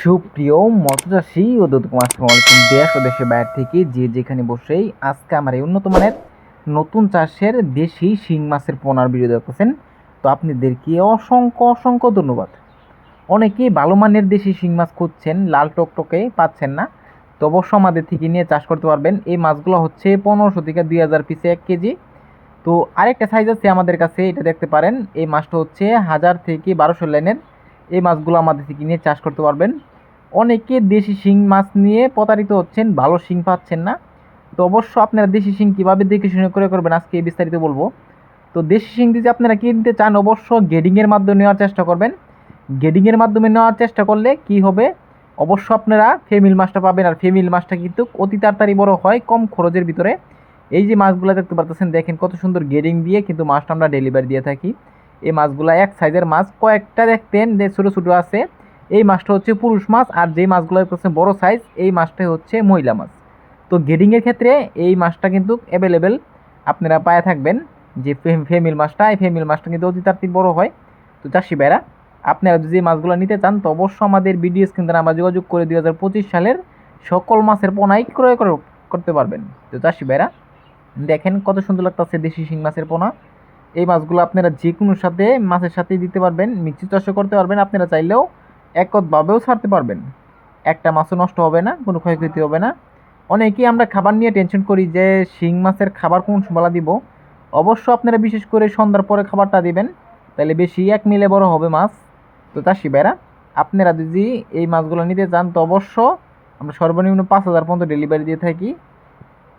সুপ্রিয় মৎস্যচাষী ও দত্তক আসসালামাইকুম দেশ ও দেশের বাইরে থেকে যে যেখানে বসেই আজকে আমার এই উন্নত মানের নতুন চাষের দেশি শিং মাছের পোনার ভিডিও দেখতেছেন, তো আপনাদেরকে অসংখ্য অসংখ্য ধন্যবাদ। অনেকেই ভালো মানের দেশি শিং মাছ খুঁজছেন, লাল টকটকে পাচ্ছেন না, তো অবশ্য আমাদের থেকে নিয়ে চাষ করতে পারবেন। এই মাছগুলো হচ্ছে পনেরোশো থেকে দুই হাজার পিসে এক কেজি। তো আরেকটা সাইজ আছে আমাদের কাছে, এটা দেখতে পারেন। এই মাছটা হচ্ছে হাজার থেকে বারোশো লাইনের এই মাছগুলো আমাদের থেকে নিয়ে চাষ করতে পারবেন। অনেকে দেশি শিং মাছ নিয়ে প্রতারিত হচ্ছেন, ভালো শিং পাচ্ছেন না। তো অবশ্য আপনারা দেশি শিং কীভাবে দেখে শুনে করে করবেন, আজকে এই বিস্তারিত বলব। তো দেশি শিং যদি আপনারা কিনতে চান, অবশ্য গেডিংয়ের মাধ্যমে নেওয়ার চেষ্টা করবেন। গেডিংয়ের মাধ্যমে নেওয়ার চেষ্টা করলে কি হবে? অবশ্য আপনারা ফেমিল মাছটা পাবেন আর ফেমিল মাছটা কিন্তু অতি তাড়াতাড়ি বড় হয়, কম খরচের ভিতরে। এই যে মাছগুলো দেখতে পারতেছেন, দেখেন কত সুন্দর গেডিং দিয়ে কিন্তু মাছটা আমরা ডেলিভারি দিয়ে থাকি। এই মাছগুলো এক সাইজের মাছ। কয়েকটা দেখতেন যে ছোটো ছোটো আছে। এই মাছটা হচ্ছে পুরুষ মাছ আর যেই মাছগুলো হচ্ছে বড় সাইজ এই মাছটা হচ্ছে মহিলা মাছ। তো গেডিংয়ের ক্ষেত্রে এই মাছটা কিন্তু অ্যাভেলেবেল আপনারা পায়ে থাকবেন যে ফেমিল মাছটা, এই ফেমিল মাছটা কিন্তু অতি তাড়াতাড়ি বড় হয়। তো চাষি ভাইরা, আপনারা যদি মাছগুলো নিতে চান, তো অবশ্যই আমাদের স্ক্রিন দ্বারা আমরা যোগাযোগ করে দুই হাজার পঁচিশ সালের সকল মাছের পোনাই ক্রয় করে- করতে পারবেন। তো চাষি ভাইরা, দেখেন কত সুন্দর লাগতেছে দেশি শিং মাছের পোনা। এই মাছগুলো আপনারা যে কোনো সাথে, মাছের সাথেই দিতে পারবেন মিক্সি চাষও করতে পারবেন, আপনারা চাইলেও একতভাবেও ছাড়তে পারবেন। একটা মাছও নষ্ট হবে না, কোনো ক্ষয়ক্ষতি হবে না। অনেকেই আমরা খাবার নিয়ে টেনশন করি যে, শিং মাছের খাবার কোন বেলা দিব? অবশ্য আপনারা বিশেষ করে সন্ধ্যার পরে খাবারটা দিবেন তাহলে বেশি এক মিলে বড় হবে মাছ। তো চাষি ভাইরা, আপনারা যদি এই মাছগুলো নিতে চান, তো অবশ্য আমরা সর্বনিম্ন পাঁচ হাজার পর্যন্ত ডেলিভারি দিয়ে থাকি।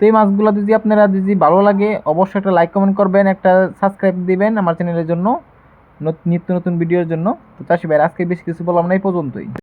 তো এই মাছগুলো যদি আপনারা যদি ভালো লাগে, অবশ্যই একটা লাইক কমেন্ট করবেন, একটা সাবস্ক্রাইব দিবেন আমার চ্যানেলের জন্য নত- নিত্য নতুন ভিডিওর জন্য। তো চাষি ভাই, আজকে বেশি কিছু বললাম না, এই পর্যন্তই।